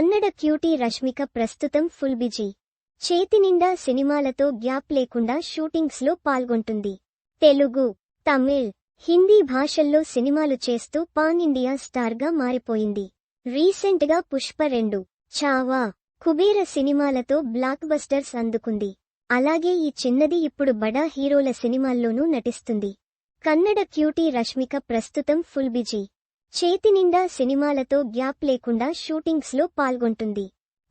Kannada cutie Rashmika ప్రస్తుతం full busy. చేతినిండా సినిమాలతో గ్యాప్ లేకుండా షూటింగ్స్లో పాల్గొంటుంది. తెలుగు తమిళ్ హిందీ భాషల్లో సినిమాలు చేస్తూ పాన్ ఇండియా స్టార్గా మారిపోయింది. రీసెంట్గా పుష్ప రెండు చావా కుబేర సినిమాలతో బ్లాక్ బస్టర్స్ అందుకుంది. అలాగే ఈ చిన్నది ఇప్పుడు బడా హీరోల సినిమాల్లోనూ నటిస్తుంది. కన్నడ క్యూటీ రష్మిక ప్రస్తుతం ఫుల్ బిజీ. చేతినిండా సినిమాలతో గ్యాప్ లేకుండా షూటింగ్స్లో పాల్గొంటుంది.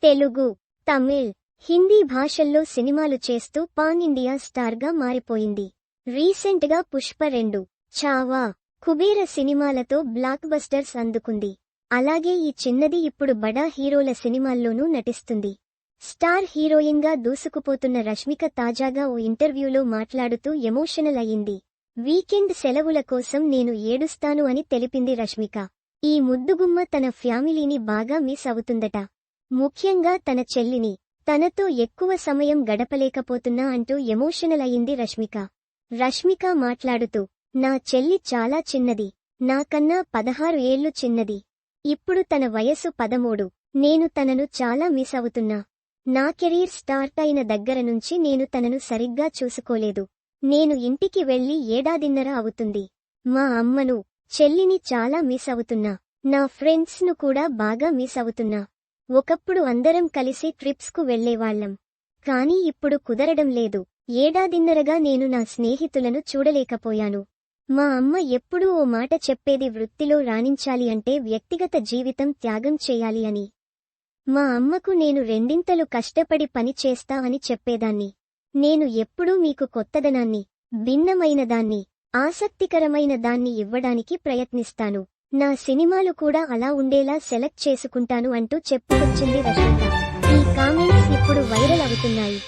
తెలుగు తమిళ్ హిందీ భాషల్లో సినిమాలు చేస్తూ పాన్ ఇండియా స్టార్గా మారిపోయింది. రీసెంట్గా పుష్ప రెండు చావా కుబేర సినిమాలతో బ్లాక్ బస్టర్స్ అందుకుంది. అలాగే ఈ చిన్నది ఇప్పుడు బడా హీరోల సినిమాల్లోనూ నటిస్తుంది. స్టార్ హీరోయిన్గా దూసుకుపోతున్న రష్మిక తాజాగా ఓ ఇంటర్వ్యూలో మాట్లాడుతూ ఎమోషనల్ అయింది వీకెండ్ సెలవుల కోసం నేను ఏడుస్తాను అని తెలిపింది రష్మిక. ఈ ముద్దుగుమ్మ తన ఫ్యామిలీని బాగా మిస్ అవుతుందట. ముఖ్యంగా తన చెల్లిని. తనతో ఎక్కువ సమయం గడపలేకపోతున్నా అంటూ ఎమోషనల్ అయింది రష్మిక. రష్మిక మాట్లాడుతూ నా చెల్లి చాలా చిన్నది. నాకన్నా పదహారు ఏళ్ళు చిన్నది. ఇప్పుడు తన వయసు పదమూడు. నేను తనను చాలా మిస్ అవుతున్నా. నా కెరీర్ స్టార్ట్ అయిన దగ్గర నుంచి నేను తనను సరిగ్గా చూసుకోలేదు. నేను ఇంటికి వెళ్ళి ఏడాదిన్నర అవుతుంది. మా అమ్మను చెల్లిని చాలా మిస్ అవుతున్నా. నా ఫ్రెండ్స్ను కూడా బాగా మిస్ అవుతున్నా. ఒకప్పుడు అందరం కలిసి ట్రిప్స్కు వెళ్ళేవాళ్ళం కానీ ఇప్పుడు కుదరడం లేదు. ఏడాదిన్నరగా నేను నా స్నేహితులను చూడలేకపోయాను. మా అమ్మ ఎప్పుడూ ఓ మాట చెప్పేది వృత్తిలో రాణించాలి అంటే వ్యక్తిగత జీవితం త్యాగం చేయాలి అని. మా అమ్మకు నేను రెండింతలు కష్టపడి పని చేస్తా అని చెప్పేదాన్ని. నేను ఎప్పుడూ మీకు కొత్తదనాన్ని భిన్నమైన దాన్ని ఆసక్తికరమైన దాన్ని ఇవ్వడానికి ప్రయత్నిస్తాను. నా సినిమాలు కూడా అలా ఉండేలా సెలెక్ట్ చేసుకుంటాను అంటూ చెప్పుకొచ్చింది రష్మిక ఈ కామెంట్స్ ఇప్పుడు వైరల్ అవుతున్నాయి.